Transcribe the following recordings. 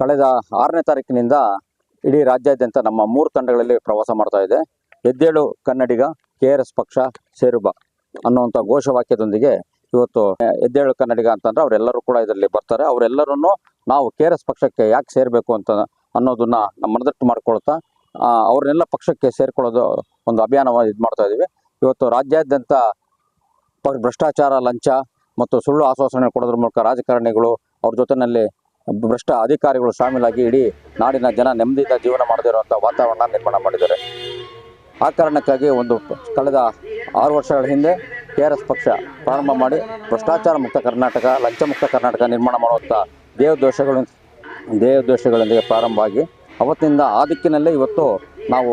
ಕಳೆದ ಆರನೇ ತಾರೀಕಿನಿಂದ ಇಡೀ ರಾಜ್ಯಾದ್ಯಂತ ನಮ್ಮ ಮೂರು ತಂಡಗಳಲ್ಲಿ ಪ್ರವಾಸ ಮಾಡ್ತಾ ಇದೆ. ಎದ್ದೇಳು ಕನ್ನಡಿಗ ಕೆ ಆರ್ ಎಸ್ ಪಕ್ಷ ಸೇರುಬ ಅನ್ನುವಂಥ ಘೋಷವಾಕ್ಯದೊಂದಿಗೆ ಇವತ್ತು ಎದ್ದೇಳು ಕನ್ನಡಿಗ ಅಂತಂದ್ರೆ ಅವರೆಲ್ಲರೂ ಕೂಡ ಇದರಲ್ಲಿ ಬರ್ತಾರೆ. ಅವರೆಲ್ಲರನ್ನು ನಾವು ಕೆ ಆರ್ ಎಸ್ ಪಕ್ಷಕ್ಕೆ ಯಾಕೆ ಸೇರಬೇಕು ಅಂತ ಅನ್ನೋದನ್ನ ನಮ್ಮ ಮನದಟ್ಟು ಮಾಡ್ಕೊಳ್ತಾ ಅವ್ರನ್ನೆಲ್ಲ ಪಕ್ಷಕ್ಕೆ ಸೇರ್ಕೊಳ್ಳೋದು ಒಂದು ಅಭಿಯಾನ ಇದು ಮಾಡ್ತಾ ಇದೀವಿ. ಇವತ್ತು ರಾಜ್ಯಾದ್ಯಂತ ಭ್ರಷ್ಟಾಚಾರ, ಲಂಚ ಮತ್ತು ಸುಳ್ಳು ಆಶ್ವಾಸನೆ ಕೊಡೋದ್ರ ಮೂಲಕ ರಾಜಕಾರಣಿಗಳು ಅವ್ರ ಜೊತೆಯಲ್ಲಿ ಭ್ರಷ್ಟ ಅಧಿಕಾರಿಗಳು ಶಾಮೀಲಾಗಿ ಇಡೀ ನಾಡಿನ ಜನ ನೆಮ್ಮದಿಯಿಂದ ಜೀವನ ಮಾಡದಿರುವಂಥ ವಾತಾವರಣ ನಿರ್ಮಾಣ ಮಾಡಿದ್ದಾರೆ. ಆ ಕಾರಣಕ್ಕಾಗಿ ಒಂದು ಕಳೆದ ಆರು ವರ್ಷಗಳ ಹಿಂದೆ ಕೆ ಪಕ್ಷ ಪ್ರಾರಂಭ ಮಾಡಿ ಭ್ರಷ್ಟಾಚಾರ ಮುಕ್ತ ಕರ್ನಾಟಕ, ಲಂಚ ಮುಕ್ತ ಕರ್ನಾಟಕ ನಿರ್ಮಾಣ ಮಾಡುವಂಥ ದೇವದೋಷಗಳು ದೇವದೋಷಗಳೊಂದಿಗೆ ಪ್ರಾರಂಭ ಆಗಿ ಅವತ್ತಿನಿಂದ ಆ ದಿಕ್ಕಿನಲ್ಲೇ ಇವತ್ತು ನಾವು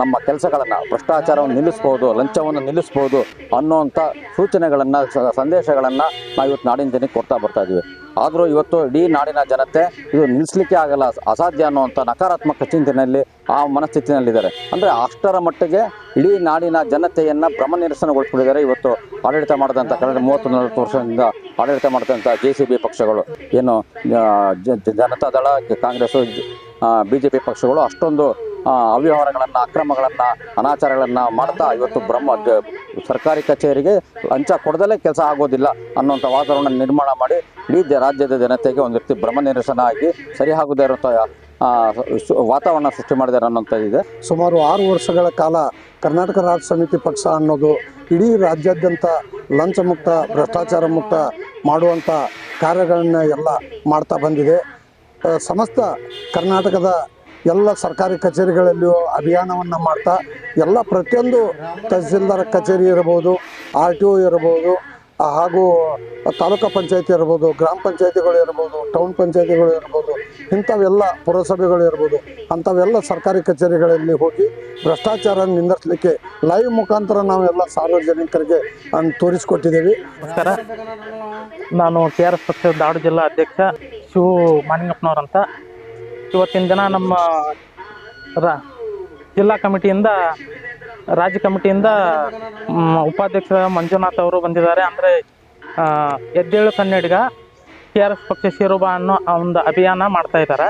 ನಮ್ಮ ಕೆಲಸಗಳನ್ನು, ಭ್ರಷ್ಟಾಚಾರವನ್ನು ನಿಲ್ಲಿಸ್ಬೋದು, ಲಂಚವನ್ನು ನಿಲ್ಲಿಸ್ಬೋದು ಅನ್ನೋವಂಥ ಸೂಚನೆಗಳನ್ನು ಸಂದೇಶಗಳನ್ನು ನಾವು ಇವತ್ತು ನಾಡಿನ ಜನಕ್ಕೆ ಕೊಡ್ತಾ ಬರ್ತಾ ಇದ್ದೀವಿ. ಆದರೂ ಇವತ್ತು ಇಡೀ ನಾಡಿನ ಜನತೆ ಇದು ನಿಲ್ಲಿಸಲಿಕ್ಕೆ ಆಗಲ್ಲ, ಅಸಾಧ್ಯ ಅನ್ನುವಂಥ ನಕಾರಾತ್ಮಕ ಚಿಂತನೆಯಲ್ಲಿ ಆ ಮನಸ್ಥಿತಿನಲ್ಲಿದ್ದಾರೆ ಅಂದರೆ ಅಷ್ಟರ ಮಟ್ಟಿಗೆ ಇಡೀ ನಾಡಿನ ಜನತೆಯನ್ನು ಭ್ರಮ ನಿರಸನಗೊಳಿಸ್ಬಿಟ್ಟಿದ್ದಾರೆ ಇವತ್ತು ಆಡಳಿತ ಮಾಡಿದಂಥ ಕಳೆದ ಮೂವತ್ತು ನಲವತ್ತು ವರ್ಷದಿಂದ ಆಡಳಿತ ಮಾಡಿದಂಥ ಜೆ ಸಿ ಬಿ ಪಕ್ಷಗಳು. ಏನು Janata Dal Congress B J P ಪಕ್ಷಗಳು ಅಷ್ಟೊಂದು ಅವ್ಯವಹಾರಗಳನ್ನು, ಅಕ್ರಮಗಳನ್ನು, ಅನಾಚಾರಗಳನ್ನು ಮಾಡ್ತಾ ಇವತ್ತು ಬ್ರಹ್ಮ ಸರ್ಕಾರಿ ಕಚೇರಿಗೆ ಲಂಚ ಕೊಡದಲ್ಲೇ ಕೆಲಸ ಆಗೋದಿಲ್ಲ ಅನ್ನುವಂಥ ವಾತಾವರಣ ನಿರ್ಮಾಣ ಮಾಡಿ ಇಡೀ ರಾಜ್ಯದ ಜನತೆಗೆ ಒಂದು ರೀತಿ ಭ್ರಮ ನಿರಸನ ಆಗಿ ಸರಿ ಆಗದೇ ಇರುವಂಥ ವಾತಾವರಣ ಸೃಷ್ಟಿ ಮಾಡಿದ್ದಾರೆ ಅನ್ನೋಂಥ ಇದೆ. ಸುಮಾರು ಆರು ವರ್ಷಗಳ ಕಾಲ ಕರ್ನಾಟಕ ರಾಜ್ಯ ಸಮಿತಿ ಪಕ್ಷ ಅನ್ನೋದು ಇಡೀ ರಾಜ್ಯಾದ್ಯಂತ ಲಂಚ ಮುಕ್ತ, ಭ್ರಷ್ಟಾಚಾರ ಮುಕ್ತ ಮಾಡುವಂಥ ಕಾರ್ಯಗಳನ್ನ ಎಲ್ಲ ಮಾಡ್ತಾ ಬಂದಿದೆ. ಸಮಸ್ತ ಕರ್ನಾಟಕದ ಎಲ್ಲ ಸರ್ಕಾರಿ ಕಚೇರಿಗಳಲ್ಲಿಯೂ ಅಭಿಯಾನವನ್ನು ಮಾಡ್ತಾ ಎಲ್ಲ ಪ್ರತಿಯೊಂದು ತಹಸೀಲ್ದಾರ್ ಕಚೇರಿ ಇರ್ಬೋದು, ಆರ್ ಟಿ ಒ ಇರ್ಬೋದು ಹಾಗೂ ತಾಲೂಕು ಪಂಚಾಯತಿ ಇರ್ಬೋದು, ಗ್ರಾಮ ಪಂಚಾಯತಿಗಳು ಇರ್ಬೋದು, ಟೌನ್ ಪಂಚಾಯತಿಗಳು ಇರ್ಬೋದು, ಇಂಥವೆಲ್ಲ ಪುರಸಭೆಗಳು ಇರ್ಬೋದು, ಅಂಥವೆಲ್ಲ ಸರ್ಕಾರಿ ಕಚೇರಿಗಳಲ್ಲಿ ಹೋಗಿ ಭ್ರಷ್ಟಾಚಾರ ನಿಂದಿಸಲಿಕ್ಕೆ ಲೈವ್ ಮುಖಾಂತರ ನಾವೆಲ್ಲ ಸಾರ್ವಜನಿಕರಿಗೆ ತೋರಿಸ್ಕೊಟ್ಟಿದ್ದೀವಿ. ನಮಸ್ಕಾರ. ನಾನು ಕೆ ಆರ್ ಎಸ್ ಪಕ್ಷದ ದಾಡು ಜಿಲ್ಲಾ ಅಧ್ಯಕ್ಷ ಶಿವು ಮಾನಿಂಗಪ್ಪನವ್ರಂತ ಇವತ್ತಿನ ದಿನ ನಮ್ಮ ಜಿಲ್ಲಾ ಕಮಿಟಿಯಿಂದ, ರಾಜ್ಯ ಕಮಿಟಿಯಿಂದ ಉಪಾಧ್ಯಕ್ಷ ಮಂಜುನಾಥ್ ಅವರು ಬಂದಿದ್ದಾರೆ. ಅಂದರೆ ಎದ್ದೇಳು ಕನ್ನಡಿಗ ಕೆ ಆರ್ ಎಸ್ ಪಕ್ಷ ಶಿರೋಬ ಅನ್ನೋ ಒಂದು ಅಭಿಯಾನ ಮಾಡ್ತಾ ಇದ್ದಾರೆ.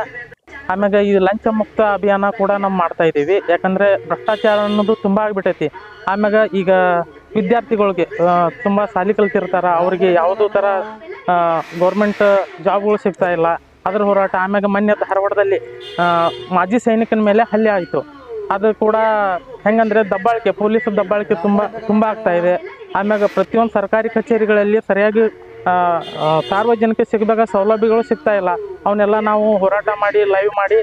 ಆಮ್ಯಾಗ ಈ ಲಂಚ ಮುಕ್ತ ಅಭಿಯಾನ ಕೂಡ ನಾವು ಮಾಡ್ತಾ ಇದ್ದೀವಿ. ಯಾಕಂದರೆ, ಭ್ರಷ್ಟಾಚಾರ ಅನ್ನೋದು ತುಂಬ ಆಗಿಬಿಟ್ಟೈತಿ ಆಮ್ಯಾಗ ಈಗ ವಿದ್ಯಾರ್ಥಿಗಳಿಗೆ ತುಂಬ ಸಾಲಿ ಕಲ್ತಿರ್ತಾರೆ. ಅವರಿಗೆ ಯಾವುದೋ ಥರ ಗೌರ್ಮೆಂಟ್ ಜಾಬ್ಗಳು ಸಿಗ್ತಾ ಇಲ್ಲ. ಅದ್ರ ಹೋರಾಟ ಆಮ್ಯಾಗ ಮೊನ್ನೆ ಧಾರವಾಡದಲ್ಲಿ ಮಾಜಿ ಸೈನಿಕನ ಮೇಲೆ ಹಲ್ಲೆ ಆಯಿತು. ಅದು ಕೂಡ ಹೆಂಗಂದ್ರೆ ದಬ್ಬಾಳಿಕೆ ಪೊಲೀಸ್ ದಬ್ಬಾಳಿಕೆ ತುಂಬ ತುಂಬ ಆಗ್ತಾ ಇದೆ. ಆಮ್ಯಾಗ ಪ್ರತಿಯೊಂದು ಸರ್ಕಾರಿ ಕಚೇರಿಗಳಲ್ಲಿ ಸರಿಯಾಗಿ ಸಾರ್ವಜನಿಕ ಸಿಗಬೇಕ ಸೌಲಭ್ಯಗಳು ಸಿಗ್ತಾ ಇಲ್ಲ. ಅವನ್ನೆಲ್ಲ ನಾವು ಹೋರಾಟ ಮಾಡಿ ಲೈವ್ ಮಾಡಿ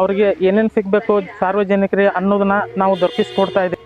ಅವ್ರಿಗೆ ಏನೇನು ಸಿಗಬೇಕು ಸಾರ್ವಜನಿಕರಿಗೆ ಅನ್ನೋದನ್ನ ನಾವು ದೊರಕಿಸ್ಕೊಡ್ತಾ ಇದ್ದೀವಿ.